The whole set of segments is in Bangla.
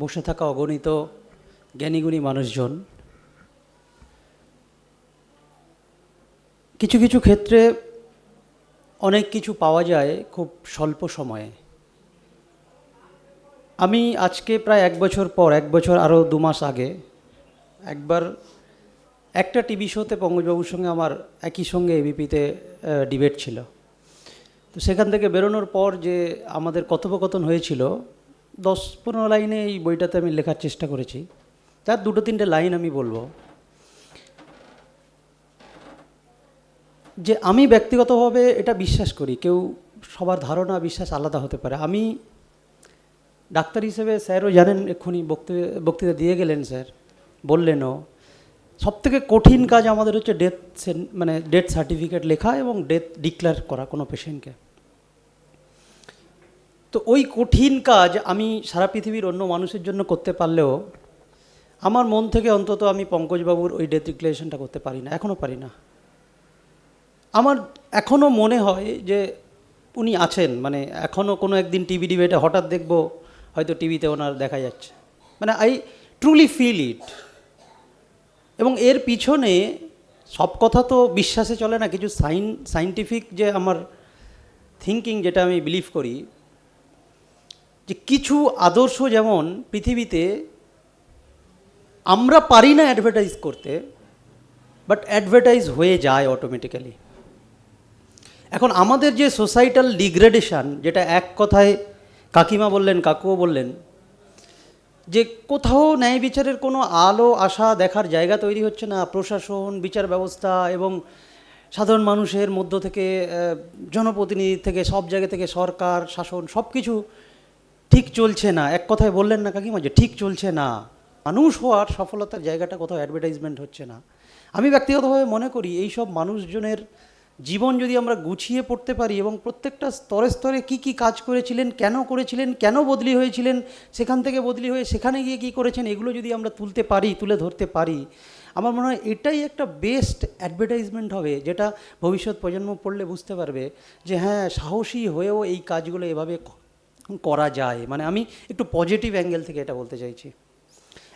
বসে থাকা অগণিত জ্ঞানীগুণী মানুষজন, কিছু কিছু ক্ষেত্রে অনেক কিছু পাওয়া যায় খুব স্বল্প সময়ে। আমি আজকে প্রায় এক বছর পর, এক বছর আরও দু মাস আগে, একবার একটা টিভি শোতে পঙ্কজবাবুর সঙ্গে আমার একই সঙ্গে এবিপিতে ডিবেট ছিল। তো সেখান থেকে বেরোনোর পর যে আমাদের কথোপকথন হয়েছিল দশ পনেরো লাইনে এই বইটাতে আমি লেখার চেষ্টা করেছি। তার দুটো তিনটে লাইন আমি বলব। যে আমি ব্যক্তিগতভাবে এটা বিশ্বাস করি, কেউ সবার ধারণা, বিশ্বাস আলাদা হতে পারে। আমি ডাক্তার হিসেবে স্যারও জানেন, এক্ষুনি বক্তৃতা বক্তৃতা দিয়ে গেলেন স্যার, বললেনও। সবথেকে কঠিন কাজ আমাদের হচ্ছে ডেথ মানে ডেথ সার্টিফিকেট লেখা এবং ডেথ ডিক্লেয়ার করা কোনো পেশেন্টকে তো ওই কঠিন কাজ আমি সারা পৃথিবীর অন্য মানুষের জন্য করতে পারলেও আমার মন থেকে অন্তত আমি পঙ্কজবাবুর ওই ডেথ করতে পারি না এখনও পারি না। আমার এখনও মনে হয় যে উনি আছেন মানে এখনও কোনো একদিন টিভি ডিবেটে হঠাৎ দেখব, হয়তো টিভিতে ওনার দেখা যাচ্ছে। মানে আই ট্রুলি ফিল ইট। এবং এর পিছনে সব কথা তো বিশ্বাসে চলে না, কিছু সাইন, সাইন্টিফিক যে আমার থিঙ্কিং যেটা আমি বিলিভ করি যে কিছু আদর্শ যেমন পৃথিবীতে আমরা পারি না অ্যাডভার্টাইজ করতে বাট অ্যাডভার্টাইজ হয়ে যায় অটোমেটিক্যালি এখন আমাদের যে সোসাইটাল ডিগ্রেডেশন যেটা এক কথায় কাকিমা বললেন, কাকুও বললেন, যে কোথাও ন্যায় বিচারের কোনো আলো, আশা দেখার জায়গা তৈরি হচ্ছে না। প্রশাসন, বিচার ব্যবস্থা এবং সাধারণ মানুষের মধ্য থেকে জনপ্রতিনিধি থেকে, সব জায়গা থেকে সরকার, শাসন সব কিছু ঠিক চলছে না। এক কথায় বললেন না কাকিমা যে ঠিক চলছে না। মানুষ হওয়ার সফলতার জায়গাটা কোথাও অ্যাডভার্টাইজমেন্ট হচ্ছে না। আমি ব্যক্তিগতভাবে মনে করি এই সব মানুষজনের জীবন যদি আমরা গুছিয়ে পড়তে পারি এবং প্রত্যেকটা স্তরে স্তরে কি কি কাজ করেছিলেন, কেন করেছিলেন, কেন বদলি হয়েছিলেন, সেখান থেকে বদলি হয়ে সেখানে গিয়ে কি করেছেন, এগুলো যদি আমরা তুলতে পারি, তুলে ধরতে পারি, আমার মনে হয় এটাই একটা বেস্ট অ্যাডভার্টাইজমেন্ট হবে, যেটা ভবিষ্যৎ প্রজন্ম পড়লে বুঝতে পারবে যে হ্যাঁ সাহসী হয়েও এই কাজগুলো এভাবে করা যায়? মানে আমি একটু পজিটিভ অ্যাঙ্গেল থেকে এটা বলতে চাইছি।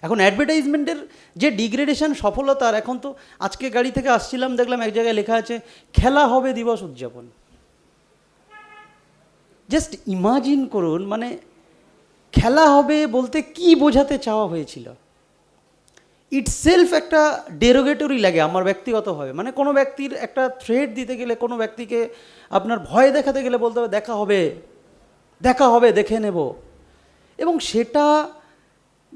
এখন অ্যাডভার্টাইজমেন্টের যে ডিগ্রেডেশন সফলতার, এখন তো আজকে গাড়ি থেকে আসছিলাম, দেখলাম এক জায়গায় লেখা আছে, খেলা হবে দিবস উদযাপন। জাস্ট ইমাজিন করুন মানে খেলা হবে বলতে কি বোঝাতে চাওয়া হয়েছিল? ইটসেলফ একটা ডেরোগেটরি লাগে, আমার ব্যক্তিগতভাবে মানে কোনো ব্যক্তির একটা থ্রেড দিতে গেলে, কোনো ব্যক্তিকে আপনার ভয় দেখাতে গেলে বলতে হবে, দেখা হবে। দেখা হবে, দেখে নেব। এবং সেটা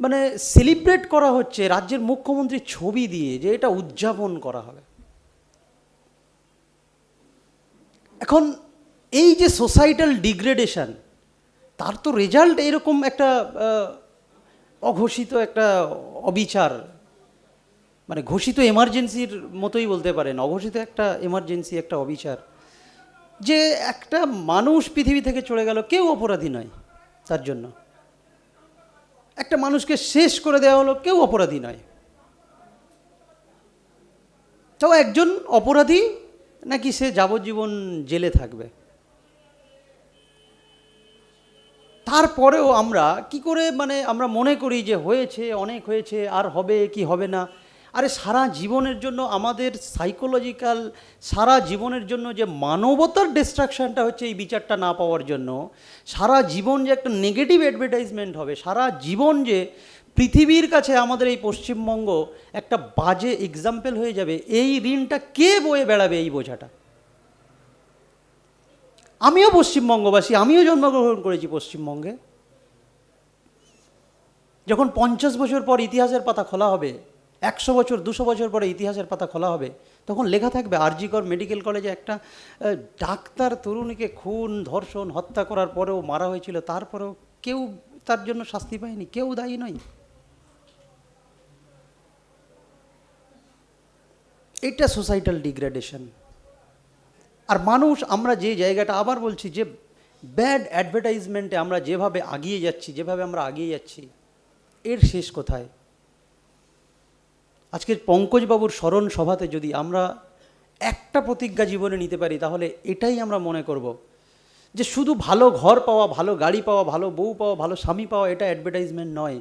মানে সেলিব্রেট করা হচ্ছে রাজ্যের মুখ্যমন্ত্রীর ছবি দিয়ে যে এটা উদযাপন করা হবে। এখন এই যে সোসাইটাল ডিগ্রেডেশন তার তো রেজাল্ট এরকম একটা অঘোষিত একটা অবিচার মানে ঘোষিত এমার্জেন্সির মতোই বলতে পারেন, অঘোষিত একটা এমার্জেন্সি একটা অবিচার। যে একটা মানুষ পৃথিবী থেকে চলে গেল, কেউ অপরাধী নয় তার জন্য। একটা মানুষকে শেষ করে দেওয়া হলো, কেউ অপরাধী নয়। তাও একজন অপরাধী, নাকি সে যাবজ্জীবন জেলে থাকবে? তারপরেও আমরা কি করে মানে আমরা মনে করি যে হয়েছে, অনেক হয়েছে, আর হবে কি হবে না আরে সারা জীবনের জন্য আমাদের সাইকোলজিক্যাল সারা জীবনের জন্য যে মানবতার ডিস্ট্রাকশনটা হচ্ছে এই বিচারটা না পাওয়ার জন্য, সারা জীবন যে একটা নেগেটিভ অ্যাডভার্টাইজমেন্ট হবে, সারা জীবন যে পৃথিবীর কাছে আমাদের এই পশ্চিমবঙ্গ একটা বাজে এক্সাম্পল হয়ে যাবে, এই ঋণটা কে বয়ে বেড়াবে এই বোঝাটা? আমিও পশ্চিমবঙ্গবাসী, আমিও জন্মগ্রহণ করেছি পশ্চিমবঙ্গে। যখন পঞ্চাশ বছর পর ইতিহাসের পাতা খোলা হবে একশো বছর, দুশো বছর পরে ইতিহাসের পাতা খোলা হবে, তখন লেখা থাকবে আরজিকর মেডিকেল কলেজে একটা ডাক্তার তরুণীকে খুন, ধর্ষণ, হত্যা করার পরেও মারা হয়েছিল, তারপরেও কেউ তার জন্য শাস্তি পায়নি, কেউ দায়ী নয়। এটা সোসাইটাল ডিগ্রেডেশন। আর মানুষ, আমরা যে জায়গাটা আবার বলছি যে, ব্যাড অ্যাডভার্টাইজমেন্টে আমরা যেভাবে আগিয়ে যাচ্ছি, যেভাবে আমরা আগিয়ে যাচ্ছি, এর শেষ কোথায়? আজকের পঙ্কজবাবুর স্মরণ সভাতে যদি আমরা একটা প্রতিজ্ঞা জীবনে নিতে পারি, তাহলে এটাই আমরা মনে করব যে শুধু ভালো ঘর পাওয়া, ভালো গাড়ি পাওয়া, ভালো বউ পাওয়া, ভালো স্বামী পাওয়া, এটা অ্যাডভার্টাইজমেন্ট নয়।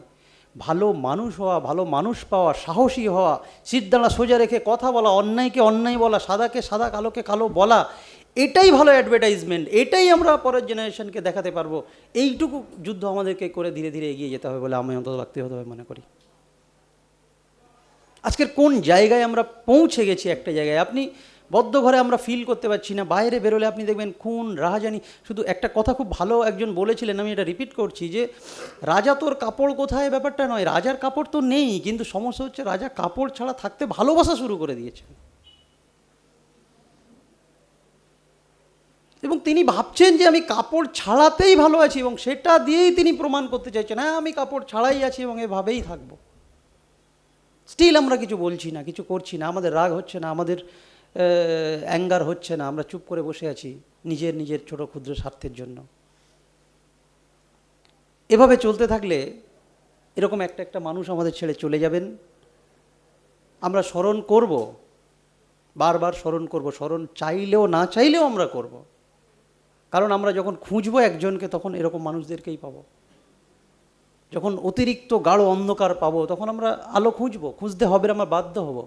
ভালো মানুষ হওয়া, ভালো মানুষ পাওয়া, সাহসী হওয়া সিদ্ধানা সোজা রেখে কথা বলা, অন্যায়কে অন্যায় বলা, সাদাকে সাদা, কালোকে কালো বলা, এটাই ভালো অ্যাডভার্টাইজমেন্ট এটাই আমরা পরের জেনারেশনকে দেখাতে পারব। এইটুকু যুদ্ধ আমাদেরকে করে ধীরে ধীরে এগিয়ে যেতে হবে বলে আমি অন্তত ব্যক্তিগতভাবে মনে করি। আজকের কোন জায়গায় আমরা পৌঁছে গেছি একটা জায়গায়? আপনি বদ্ধ ঘরে আমরা ফিল করতে পারছি না, বাইরে বেরোলে আপনি দেখবেন খুন, রাহাজানি। শুধু একটা কথা খুব ভালো একজন বলেছিলেন, আমি এটা রিপিট করছি যে, রাজা তোর কাপড় কোথায়? ব্যাপারটা নয়, রাজার কাপড় তো নেই, কিন্তু সমস্যা হচ্ছে রাজা কাপড় ছাড়া থাকতে ভালোবাসা শুরু করে দিয়েছেন। এবং তিনি ভাবছেন যে আমি কাপড় ছাড়াতেই ভালো আছি এবং সেটা দিয়েই তিনি প্রমাণ করতে চাইছেন হ্যাঁ আমি কাপড় ছাড়াই আছি এবং এভাবেই থাকব। স্টিল আমরা কিছু বলছি না, কিছু করছি না, আমাদের রাগ হচ্ছে না, আমাদের অ্যাঙ্গার হচ্ছে না, আমরা চুপ করে বসে আছি নিজের নিজের ছোট ক্ষুদ্র স্বার্থের জন্য। এভাবে চলতে থাকলে এরকম একটা একটা মানুষ আমাদের ছেড়ে চলে যাবেন। আমরা স্মরণ করব, বারবার স্মরণ করব, স্মরণ চাইলেও না চাইলেও আমরা করব। কারণ আমরা যখন খুঁজবো একজনকে তখন এরকম মানুষদেরকেই পাবো। যখন অতিরিক্ত গাঢ় অন্ধকার পাবো, তখন আমরা আলো খুঁজবো, খুঁজতে হবে, আমরা বাধ্য হব।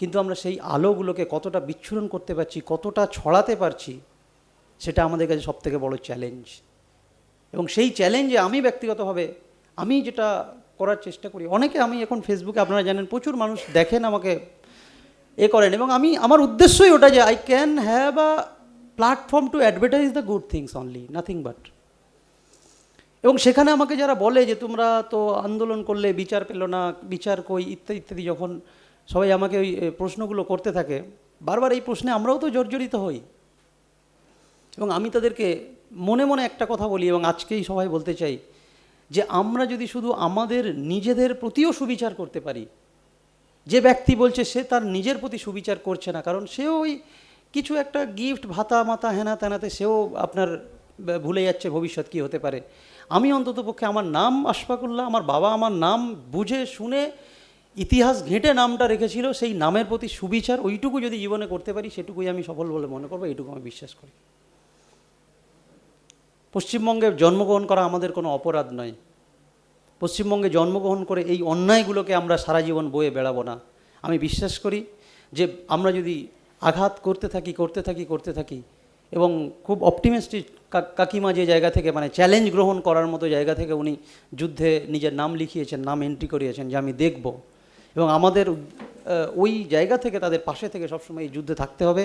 কিন্তু আমরা সেই আলোগুলোকে কতটা বিচ্ছুরণ করতে পারছি, কতটা ছড়াতে পারছি, সেটা আমাদের কাছে সবথেকে বড় চ্যালেঞ্জ এবং সেই চ্যালেঞ্জে আমি ব্যক্তিগতভাবে, আমি যেটা করার চেষ্টা করি, অনেকে আমি এখন ফেসবুকে আপনারা জানেন, প্রচুর মানুষ দেখেন আমাকে এ করেন, এবং আমি, আমার উদ্দেশ্যই ওটা যে I can have a platform to advertise the good things only nothing but এবং সেখানে আমাকে যারা বলে যে তোমরা তো আন্দোলন করলে, বিচার পেল না, বিচার কই, ইত্যাদি ইত্যাদি, যখন সবাই আমাকে ওই প্রশ্নগুলো করতে থাকে, বারবার এই প্রশ্নে আমরাও তো জর্জরিত হই। এবং আমি তাদেরকে মনে মনে একটা কথা বলি এবং আজকেই সবাই বলতে চাই যে আমরা যদি শুধু আমাদের নিজেদের প্রতিও সুবিচার করতে পারি, যে ব্যক্তি বলছে সে তার নিজের প্রতি সুবিচার করছে না, কারণ সেও ওই কিছু একটা গিফট ভাতা মাতা হেনা তেনাতে সেও আপনার ভুলে যাচ্ছে ভবিষ্যৎ কী হতে পারে। আমি অন্তত পক্ষে আমার নাম আশফাকুল্লাহ, আমার বাবা আমার নাম বুঝে, শুনে, ইতিহাস ঘেঁটে নামটা রেখেছিল, সেই নামের প্রতি সুবিচার ওইটুকু যদি জীবনে করতে পারি, সেটুকুই আমি সফল বলে মনে করব, এইটুকু আমি বিশ্বাস করি। পশ্চিমবঙ্গে জন্মগ্রহণ করা আমাদের কোনো অপরাধ নয়। পশ্চিমবঙ্গে জন্মগ্রহণ করে এই অন্যায়গুলোকে আমরা সারা জীবন বয়ে বেড়াবো না। আমি বিশ্বাস করি যে আমরা যদি আঘাত করতে থাকি করতে থাকি করতে থাকি এবং খুব অপটিমিস্টিক কাকিমা যে জায়গা থেকে মানে চ্যালেঞ্জ গ্রহণ করার মতো জায়গা থেকে উনি যুদ্ধে নিজের নাম লিখিয়েছেন, নাম এন্ট্রি করিয়েছেন, যে আমি দেখব। এবং আমাদের ওই জায়গা থেকে তাদের পাশে থেকে সবসময় এই যুদ্ধে থাকতে হবে।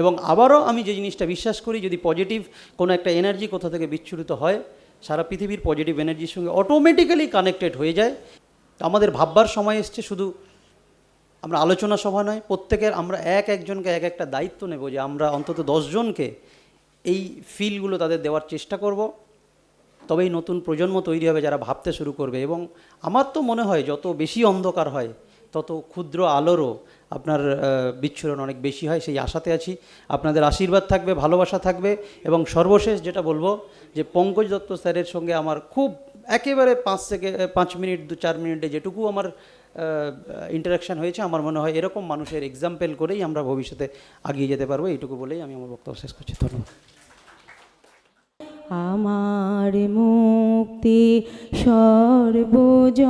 এবং আবারও আমি যে জিনিসটা বিশ্বাস করি, যদি পজিটিভ কোনো একটা এনার্জি কোথা থেকে বিচ্ছুরিত হয়, সারা পৃথিবীর পজিটিভ এনার্জির সঙ্গে অটোমেটিক্যালি কানেক্টেড হয়ে যায়। আমাদের ভাববার সময় এসছে শুধু আমরা আলোচনা সভা নয়, প্রত্যেকের আমরা এক একজনকে এক একটা দায়িত্ব নেব যে আমরা অন্তত দশজনকে এই ফিলগুলো তাদের দেওয়ার চেষ্টা করব। তবেই নতুন প্রজন্ম তৈরি হবে যারা ভাবতে শুরু করবে এবং আমার তো মনে হয় যত বেশি অন্ধকার হয়, তত ক্ষুদ্র আলোরও আপনার বিচ্ছুরণ অনেক বেশি হয়, সেই আশাতে আছি। আপনাদের আশীর্বাদ থাকবে, ভালোবাসা থাকবে এবং সর্বশেষ যেটা বলব যে পঙ্কজ দত্ত স্যারের সঙ্গে আমার খুব একেবারে পাঁচ থেকে, পাঁচ মিনিট দু চার মিনিটে যেটুকু আমার ইন্টারাকশান হয়েছে, আমার মনে হয় এরকম মানুষের এক্সাম্পল করেই আমরা ভবিষ্যতে আগিয়ে যেতে পারব, এইটুকু বলেই আমি আমার বক্তব্য শেষ করছি, ধন্যবাদ। আমার মুক্তি সর্বজনের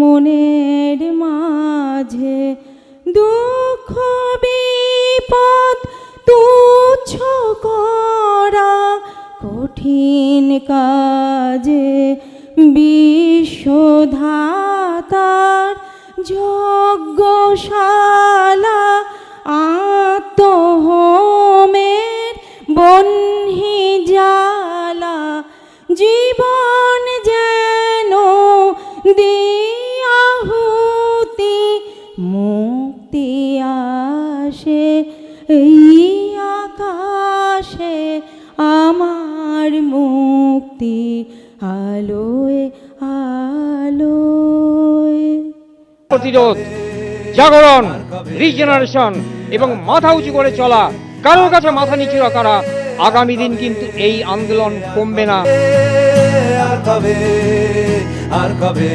মনের মাঝে, দুঃখ, বিপদ তুচ্ছ করা কঠিন কাজে বিশ্বধাতার যজ্ঞশালা আত্মহোমের বহ্নি জালা জীবন যেন দিয়াহুতি মুক্তি আসে, এই আকাশে আমার মুক্তি আলোয় প্রতিরোধ, জাগরণ রিজেনারেশন এবং মাথা উঁচু করে চলা, কারোর কাছে মাথা নিচু করা আগামী দিন কিন্তু এই আন্দোলন কমবে না। আর কবে আর কবে